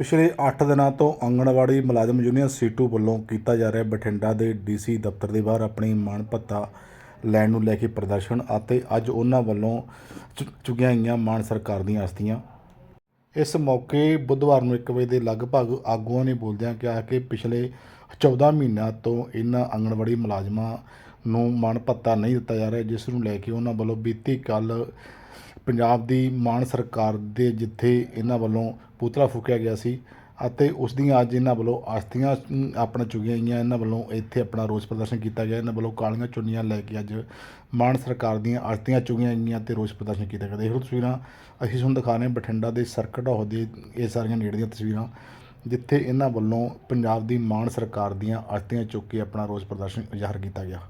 ਪਿਛਲੇ 8 ਦਿਨਾਂ ਤੋਂ ਆਂਗਣਵਾੜੀ ਮੁਲਾਜ਼ਮ ਯੂਨੀਅਨ ਸੀਟੂ ਵੱਲੋਂ ਕੀਤਾ ਜਾ ਰਿਹਾ ਬਠਿੰਡਾ ਦੇ ਡੀਸੀ ਦਫ਼ਤਰ ਦੇ ਬਾਹਰ ਆਪਣੀ ਮਾਣ ਭੱਤਾ ਲੈਣ ਨੂੰ ਲੈ ਕੇ ਪ੍ਰਦਰਸ਼ਨ ਅਤੇ ਅੱਜ ਉਹਨਾਂ ਵੱਲੋਂ ਚੁ- ਚੁੱਕੀਆਂ ਗਈਆਂ ਮਾਨ ਸਰਕਾਰ ਦੀਆਂ ਅਸਤੀਆਂ ਇਸ ਮੌਕੇ ਬੁੱਧਵਾਰ ਨੂੰ 1 ਵਜੇ ਦੇ ਲਗਭਗ ਆਗੂਆਂ ਨੇ ਬੋਲਦਿਆਂ ਕਿਹਾ ਕਿ ਪਿਛਲੇ 14 ਮਹੀਨਿਆਂ ਤੋਂ ਇਹਨਾਂ ਆਂਗਣਵਾੜੀ ਮੁਲਾਜ਼ਮਾਂ ਨੂੰ ਮਾਣ ਭੱਤਾ ਨਹੀਂ ਦਿੱਤਾ ਜਾ ਰਿਹਾ, ਜਿਸ ਨੂੰ ਲੈ ਕੇ ਉਹਨਾਂ ਵੱਲੋਂ ਬੀਤੀ ਕੱਲ ਪੰਜਾਬ ਦੀ ਮਾਨ ਸਰਕਾਰ ਦੇ ਜਿੱਥੇ ਇਹਨਾਂ ਵੱਲੋਂ ਪੁਤਲਾ ਫੂਕਿਆ ਗਿਆ ਸੀ ਅਤੇ ਉਸ ਦੀਆਂ ਅੱਜ ਇਹਨਾਂ ਵੱਲੋਂ ਆਸਤੀਆਂ ਆਪਣਾ ਚੁਗੀਆਂ ਗਈਆਂ, ਇਹਨਾਂ ਵੱਲੋਂ ਇੱਥੇ ਆਪਣਾ ਰੋਸ ਪ੍ਰਦਰਸ਼ਨ ਕੀਤਾ ਗਿਆ, ਇਹਨਾਂ ਵੱਲੋਂ ਕਾਲੀਆਂ ਚੁੰਨੀਆਂ ਲੈ ਕੇ ਅੱਜ ਮਾਨ ਸਰਕਾਰ ਦੀਆਂ ਆਸਤੀਆਂ ਚੁਗੀਆਂ ਗਈਆਂ ਤੇ ਰੋਸ ਪ੍ਰਦਰਸ਼ਨ ਕੀਤਾ ਗਿਆ। ਦੇਖ ਲਓ ਤਸਵੀਰਾਂ, ਅਸੀਂ ਤੁਹਾਨੂੰ ਦਿਖਾ ਰਹੇ ਹਾਂ ਬਠਿੰਡਾ ਦੇ ਸਰਕਟ ਹਾਲ ਦੇ ਇਹ ਸਾਰੀਆਂ ਨੇੜੇ ਦੀਆਂ ਤਸਵੀਰਾਂ, ਜਿੱਥੇ ਇਹਨਾਂ ਵੱਲੋਂ ਪੰਜਾਬ ਦੀ ਮਾਨ ਸਰਕਾਰ ਦੀਆਂ ਆਸਤੀਆਂ ਚੁੱਕ ਕੇ ਆਪਣਾ ਰੋਸ ਪ੍ਰਦਰਸ਼ਨ ਜ਼ਾਹਰ ਕੀਤਾ ਗਿਆ।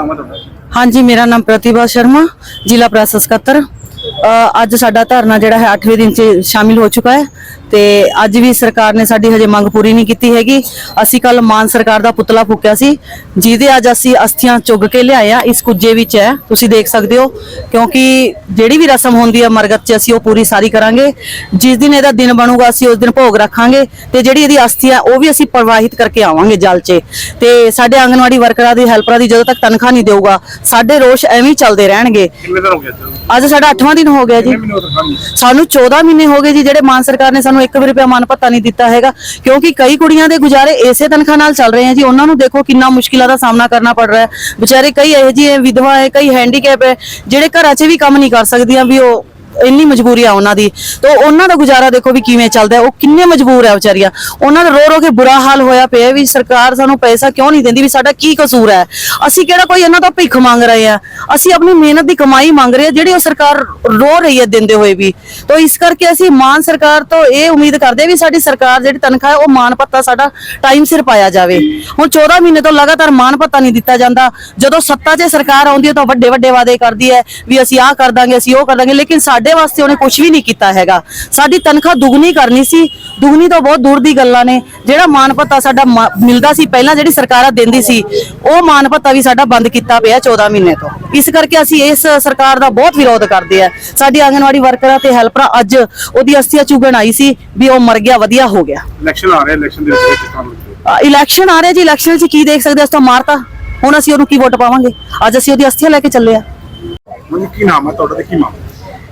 ਨਾਮ ਹੈ ਤੁਹਾਡਾ ਹਾਂਜੀ ਮੇਰਾ ਨਾਮ ਪ੍ਰਤਿਭਾ ਸ਼ਰਮਾ ਜ਼ਿਲ੍ਹਾ ਪ੍ਰੈਸ ਸਕੱਤਰ। ਅ, ਅੱਜ ਸਾਡਾ ਧਰਨਾ ਜਿਹੜਾ ਹੈ 8ਵੇਂ ਦਿਨ 'ਚ ਸ਼ਾਮਿਲ ਹੋ ਚੁੱਕਾ ਹੈ। ਤੇ ਅੱਜ ਵੀ ਸਰਕਾਰ ਨੇ ਸਾਡੀ ਹਜੇ ਮੰਗ ਪੂਰੀ ਨਹੀਂ ਕੀਤੀ ਹੈਗੀ। ਅਸੀਂ ਕੱਲ ਮਾਨ ਸਰਕਾਰ ਦਾ ਪੁਤਲਾ ਫੂਕਿਆ ਸੀ ਜਿਹਦੇ ਅੱਜ ਅਸੀਂ ਅਸਥੀਆਂ ਚੁੱਗ ਕੇ ਲਿਆਏ ਆ। ਇਸ ਕੁੱਜੇ ਵਿੱਚ ਹੈ ਤੁਸੀਂ ਦੇਖ ਸਕਦੇ ਹੋ ਕਿਉਂਕਿ ਜਿਹੜੀ ਵੀ ਰਸਮ ਹੁੰਦੀ ਹੈ ਮਰਗਤ 'ਚ ਅਸੀਂ ਉਹ ਪੂਰੀ ਸਾਰੀ ਕਰਾਂਗੇ। ਜਿਸ ਦਿਨ ਇਹਦਾ ਦਿਨ ਬਣੂਗਾ ਅਸੀਂ ਉਸ ਦਿਨ ਭੋਗ ਰੱਖਾਂਗੇ ਤੇ ਜਿਹੜੀ ਇਹਦੀ ਅਸਥੀ ਹੈ ਉਹ ਵੀ ਅਸੀਂ ਪ੍ਰਵਾਹਿਤ ਕਰਕੇ ਆਵਾਂਗੇ ਜਲ 'ਚ। ਤੇ ਸਾਡੇ ਆਂਗਨਵਾੜੀ ਵਰਕਰਾਂ ਦੀ ਹੈਲਪਰਾਂ ਦੀ ਜਦੋਂ ਤੱਕ ਤਨਖਾਹ ਨਹੀਂ ਦੇਊਗਾ ਸਾਡੇ ਰੋਸ਼ ਐਵੇਂ ਚੱਲਦੇ ਰਹਿਣਗੇ। ਅੱਜ ਸਾਡਾ 8ਵਾਂ ਦਿਨ ਹੋ ਗਿਆ ਜੀ। ਸਾਨੂੰ 14 ਮਹੀਨੇ ਹੋ ਗਏ ਜੀ ਜਿਹੜੇ ਮਾਨ ਸਰਕਾਰ ਨੇ ਸਾਨੂੰ 1 ਵੀ ਰੁਪਿਆ ਮਾਨ ਭੱਤਾ ਨਹੀਂ ਦਿੱਤਾ ਹੈਗਾ। ਕਿਉਂਕਿ ਕਈ ਕੁੜੀਆਂ ਦੇ ਗੁਜ਼ਾਰੇ ਇਸੇ ਤਨਖਾਹ ਨਾਲ ਚੱਲ ਰਹੇ ਆ ਜੀ। ਉਹਨਾਂ ਨੂੰ ਦੇਖੋ ਕਿੰਨਾ ਮੁਸ਼ਕਿਲਾਂ ਦਾ ਸਾਹਮਣਾ ਕਰਨਾ ਪੜ ਰਿਹਾ ਹੈ। ਵਿਚਾਰੇ ਕਈ ਇਹੋ ਜਿਹੇ ਵਿਧਵਾ ਹੈ, ਕਈ ਹੈਂਡੀਕੈਪ ਹੈ, ਜਿਹੜੇ ਘਰਾਂ 'ਚ ਵੀ ਕੰਮ ਨਹੀਂ ਕਰ ਸਕਦੀਆਂ ਵੀ ਉਹ ਇੰਨੀ ਮਜਬੂਰੀ ਆ ਉਹਨਾਂ ਦੀ। ਤਾਂ ਉਹਨਾਂ ਦਾ ਗੁਜ਼ਾਰਾ ਦੇਖੋ ਵੀ ਕਿਵੇਂ ਚੱਲਦਾ ਉਹ ਕਿੰਨੇ ਮਜਬੂਰ ਹੈ ਵਿਚਾਰੀਆਂ। ਉਹਨਾਂ ਦਾ ਰੋ ਰੋ ਕੇ ਬੁਰਾ ਹਾਲ ਹੋਇਆ ਪਿਆ ਵੀ ਸਰਕਾਰ ਸਾਨੂੰ ਪੈਸਾ ਕਿਉਂ ਨਹੀਂ ਦਿੰਦੀ ਵੀ ਸਾਡਾ ਕੀ ਕਸੂਰ ਹੈ? ਅਸੀਂ ਕਿਹੜਾ ਕੋਈ ਇਹਨਾਂ ਤੋਂ ਭਿੱਖ ਮੰਗ ਰਹੇ ਆ ਅਸੀਂ ਆਪਣੀ ਮਿਹਨਤ ਦੀ ਕਮਾਈ ਮੰਗ ਰਹੇ ਆ ਜਿਹੜੀ ਉਹ ਸਰਕਾਰ ਰੋ ਰਹੀ ਹੈ ਦਿੰਦੇ ਹੋਏ ਵੀ। ਤਾਂ ਇਸ ਕਰਕੇ ਅਸੀਂ ਮਾਨ ਸਰਕਾਰ ਤੋਂ ਇਹ ਉਮੀਦ ਕਰਦੇ ਵੀ ਸਾਡੀ ਸਰਕਾਰ ਜਿਹੜੀ ਤਨਖਾਹ ਹੈ, ਉਹ ਮਾਨ ਭੱਤਾ ਸਾਡਾ ਟਾਈਮ ਸਿਰ ਪਾਇਆ ਜਾਵੇ। ਹੁਣ 14 ਮਹੀਨੇ ਤੋਂ ਲਗਾਤਾਰ ਮਾਨ ਭੱਤਾ ਨਹੀਂ ਦਿੱਤਾ ਜਾਂਦਾ। ਜਦੋਂ ਸੱਤਾ 'ਚ ਸਰਕਾਰ ਆਉਂਦੀ ਹੈ ਤਾਂ ਵੱਡੇ ਵੱਡੇ ਵਾਅਦੇ ਕਰਦੀ ਹੈ ਵੀ ਅਸੀਂ ਆਹ ਕਰ ਦਾਂਗੇ, ਅਸੀਂ ਉਹ ਕਰ ਦਾਂਗੇ। ਲੇਕਿਨ ਸਾਡੇ ਵਾਸਤੇ ਉਹਨੇ ਕੁਝ ਵੀ ਨਹੀਂ ਕੀਤਾ ਹੈਗਾ। ਸਾਡੀ ਤਨਖਾਹ ਦੁੱਗਣੀ ਕਰਨੀ ਸੀ। ਦੁੱਗਣੀ ਤੋਂ ਬਹੁਤ ਦੂਰ ਦੀ ਗੱਲਾਂ ਨੇ। ਜਿਹੜਾ ਮਾਨ ਭੱਤਾ ਸਾਡਾ ਮਿਲਦਾ ਸੀ ਪਹਿਲਾਂ ਜਿਹੜੀ ਸਰਕਾਰਾਂ ਦਿੰਦੀ ਸੀ ਉਹ ਮਾਨ ਭੱਤਾ ਵੀ ਸਾਡਾ ਬੰਦ ਕੀਤਾ ਪਿਆ 14 ਮਹੀਨੇ ਤੋਂ। ਇਸ ਕਰਕੇ ਅਸੀਂ ਇਸ ਸਰਕਾਰ ਦਾ ਬਹੁਤ ਵਿਰੋਧ ਕਰਦੇ ਆ। ਸਾਡੀ ਆਂਗਨਵਾੜੀ ਵਰਕਰਾਂ ਤੇ ਹੈਲਪਰਾਂ ਅੱਜ ਉਹਦੀ ਅਸਥੀਆਂ ਚੁਗਣ ਆਈ ਸੀ ਵੀ ਉਹ ਮਰ ਗਿਆ ਵਧੀਆ ਹੋ ਗਿਆ। ਇਲੈਕਸ਼ਨ ਆ ਰਿਹਾ ਇਲੈਕਸ਼ਨ ਦੇ ਵਿੱਚ ਅ, ਇਲੈਕਸ਼ਨ ਆ ਰਿਹਾ ਜੀ ਇਲੈਕਸ਼ਨ 'ਚ ਕੀ ਦੇਖ ਸਕਦੇ ਅਸੀਂ ਤਾਂ ਮਾਰਤਾ। ਹੁਣ ਅਸੀਂ ਉਹਨੂੰ ਕੀ ਵੋਟ ਪਾਵਾਂਗੇ? ਅੱਜ ਅਸੀਂ ਉਹਦੀ ਅਸਥੀਆਂ ਲੈ ਕੇ ਚੱਲੇ ਆ। ਮੈਨੂੰ ਕੀ ਨਾਮ ਹੈ? ਤੁਹਾਡਾ ਤੇ ਕੀ ਮਾਮਲਾ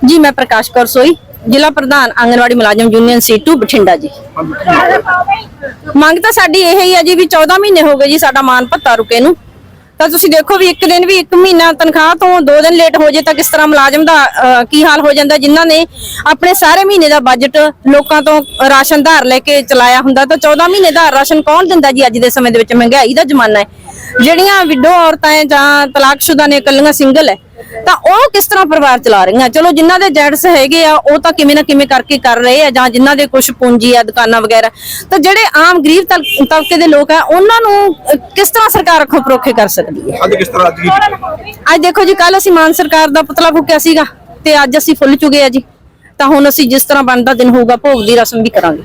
ਜੀ, ਮੈਂ ਪ੍ਰਕਾਸ਼ ਕੌਰ ਸੋਈ, ਜ਼ਿਲ੍ਹਾ ਪ੍ਰਧਾਨ ਆਂਗਨਵਾੜੀ ਮੁਲਾਜ਼ਮ ਯੂਨੀਅਨ ਸੀਟੂ ਬਠਿੰਡਾ ਜੀ। ਮੰਗ ਤਾਂ ਸਾਡੀ ਇਹ ਹੀ ਆ ਜੀ ਵੀ 14 ਮਹੀਨੇ ਹੋ ਗਏ ਜੀ ਸਾਡਾ ਮਾਨ ਭੱਤਾ ਰੁਕੇ ਨੂੰ। ਤਾਂ ਤੁਸੀਂ ਦੇਖੋ ਵੀ ਇੱਕ ਦਿਨ ਵੀ ਇੱਕ ਮਹੀਨਾ ਤਨਖਾਹ ਤੋਂ ਦੋ ਦਿਨ ਲੇਟ ਹੋ ਜੇ ਤਾਂ ਕਿਸ ਤਰ੍ਹਾਂ ਮੁਲਾਜ਼ਮ ਦਾ ਕੀ ਹਾਲ ਹੋ ਜਾਂਦਾ ਜਿਨ੍ਹਾਂ ਨੇ ਆਪਣੇ ਸਾਰੇ ਮਹੀਨੇ ਦਾ ਬਜਟ ਲੋਕਾਂ ਤੋਂ ਰਾਸ਼ਨ ਧਾਰ ਲੈ ਕੇ ਚਲਾਇਆ ਹੁੰਦਾ। ਤਾਂ 14 ਮਹੀਨੇ ਦਾ ਰਾਸ਼ਨ ਕੌਣ ਦਿੰਦਾ ਜੀ ਅੱਜ ਦੇ ਸਮੇਂ ਦੇ ਵਿੱਚ? ਮਹਿੰਗਾਈ ਦਾ ਜ਼ਮਾਨਾ ਹੈ। ਜਿਹੜੀਆਂ ਵਿਡੋ ਔਰਤਾਂ ਹੈ ਜਾਂ ਤਲਾਕਸ਼ੁਦਾ ਨੇ, ਇਕੱਲੀਆਂ ਸਿੰਗਲ ਹੈ। ਤਾਂ ਉਹ ਕਿਸ ਤਰ੍ਹਾਂ ਪਰਿਵਾਰ ਚਲਾ ਰਹੀਆਂ? ਚਲੋ ਜਿਨ੍ਹਾਂ ਦੇ ਜੈਂਟਸ ਹੈਗੇ ਆ ਉਹ ਤਾਂ ਕਿਵੇਂ ਨਾ ਕਿਵੇਂ ਕਰਕੇ ਕਰ ਰਹੇ ਆ ਜਾਂ ਜਿਨ੍ਹਾਂ ਦੇ ਕੁਝ ਪੂੰਜੀ ਆ ਦੁਕਾਨਾਂ ਵਗੈਰਾ। ਤਾਂ ਜਿਹੜੇ ਆਮ ਗਰੀਬ ਤਬਕੇ ਦੇ ਲੋਕ ਆ ਉਹਨਾਂ ਨੂੰ ਕਿਸ ਤਰ੍ਹਾਂ ਸਰਕਾਰ ਅੱਖੋਂ ਪਰੋਖੇ ਕਰ ਸਕਦੀ ਹੈ? ਅੱਜ ਕਿਸ ਤਰ੍ਹਾਂ ਅੱਜ ਅੱਜ ਦੇਖੋ ਜੀ ਕੱਲ ਅਸੀਂ ਮਾਨ ਸਰਕਾਰ ਦਾ ਪੁਤਲਾ ਫੂਕਿਆ ਸੀਗਾ ਤੇ ਅੱਜ ਅਸੀਂ ਫੁੱਲ ਚੁਗੇ ਆ ਜੀ। ਤਾਂ ਹੁਣ ਅਸੀਂ ਜਿਸ ਤਰ੍ਹਾਂ ਬਣਦਾ ਦਿਨ ਹੋਊਗਾ ਭੋਗ ਦੀ ਰਸਮ ਵੀ ਕਰਾਂਗੇ।